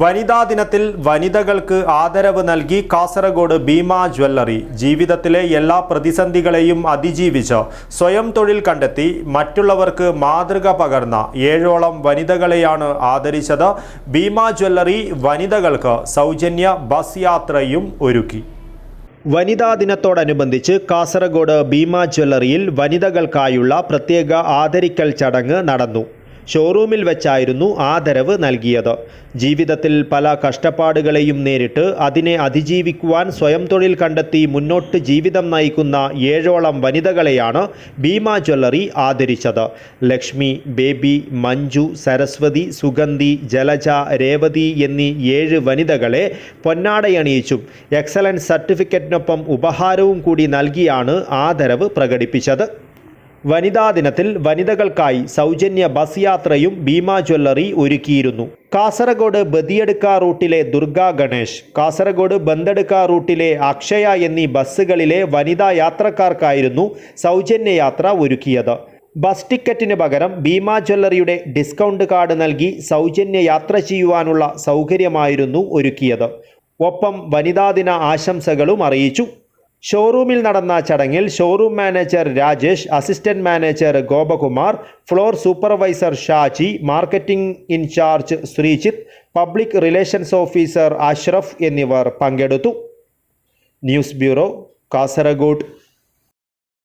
വനിതാ ദിനത്തിൽ വനിതകൾക്ക് ആദരവ് നൽകി കാസർഗോഡ് ഭീമ ജ്വല്ലറി. ജീവിതത്തിലെ എല്ലാ പ്രതിസന്ധികളെയും അതിജീവിച്ച് സ്വയം തൊഴിൽ കണ്ടെത്തി മറ്റുള്ളവർക്ക് മാതൃക പകർന്ന ഏഴോളം വനിതകളെയാണ് ആദരിച്ചത്. ഭീമ ജ്വല്ലറി വനിതകൾക്ക് സൗജന്യ ബസ് യാത്രയും ഒരുക്കി. വനിതാ ദിനത്തോടനുബന്ധിച്ച് കാസർഗോഡ് ഭീമ ജ്വല്ലറിയിൽ വനിതകൾക്കായുള്ള പ്രത്യേക ആദരിക്കൽ ചടങ്ങ് നടന്നു. ഷോറൂമിൽ വെച്ചായിരുന്നു ആദരവ് നൽകിയത്. ജീവിതത്തിൽ പല കഷ്ടപ്പാടുകളെയും നേരിട്ട് അതിനെ അതിജീവിക്കുവാൻ സ്വയം തൊഴിൽ കണ്ടെത്തി മുന്നോട്ട് ജീവിതം നയിക്കുന്ന ഏഴോളം വനിതകളെയാണ് ഭീമ ജ്വല്ലറി ആദരിച്ചത്. ലക്ഷ്മി ബേബി മഞ്ജു സരസ്വതി സുഗന്ധി ജലജ രേവതി എന്നീ ഏഴ് വനിതകളെ പൊന്നാടയണിയിച്ചും എക്സലൻസ് സർട്ടിഫിക്കറ്റിനൊപ്പം ഉപഹാരവും കൂടി നൽകിയാണ് ആദരവ് പ്രകടിപ്പിച്ചത്. വനിതാ ദിനത്തിൽ വനിതകൾക്കായി സൗജന്യ ബസ് യാത്രയും ഭീമ ജ്വല്ലറി ഒരുക്കിയിരുന്നു. കാസർഗോഡ് ബദിയടുക്ക റൂട്ടിലെ ദുർഗാ ഗണേഷ് കാസർഗോഡ് ബന്ദടുക്ക റൂട്ടിലെ അക്ഷയ എന്നീ ബസ്സുകളിലെ വനിതാ യാത്രക്കാർക്കായിരുന്നു സൗജന്യ യാത്ര ഒരുക്കിയത്. ബസ് ടിക്കറ്റിന് പകരം ഭീമ ജ്വല്ലറിയുടെ ഡിസ്കൗണ്ട് കാർഡ് നൽകി സൗജന്യ യാത്ര ചെയ്യുവാനുള്ള സൗകര്യമായിരുന്നു ഒരുക്കിയത്. ഒപ്പം വനിതാ ദിന ആശംസകളും അറിയിച്ചു. ഷോറൂമിൽ നടന്ന ചടങ്ങിൽ showroom manager Rajesh assistant manager Gopakumar floor supervisor Shaji marketing in charge Sreejith public relations officer Ashraf എന്നിവർ പങ്കെടുത്തു. News bureau Kasaragod.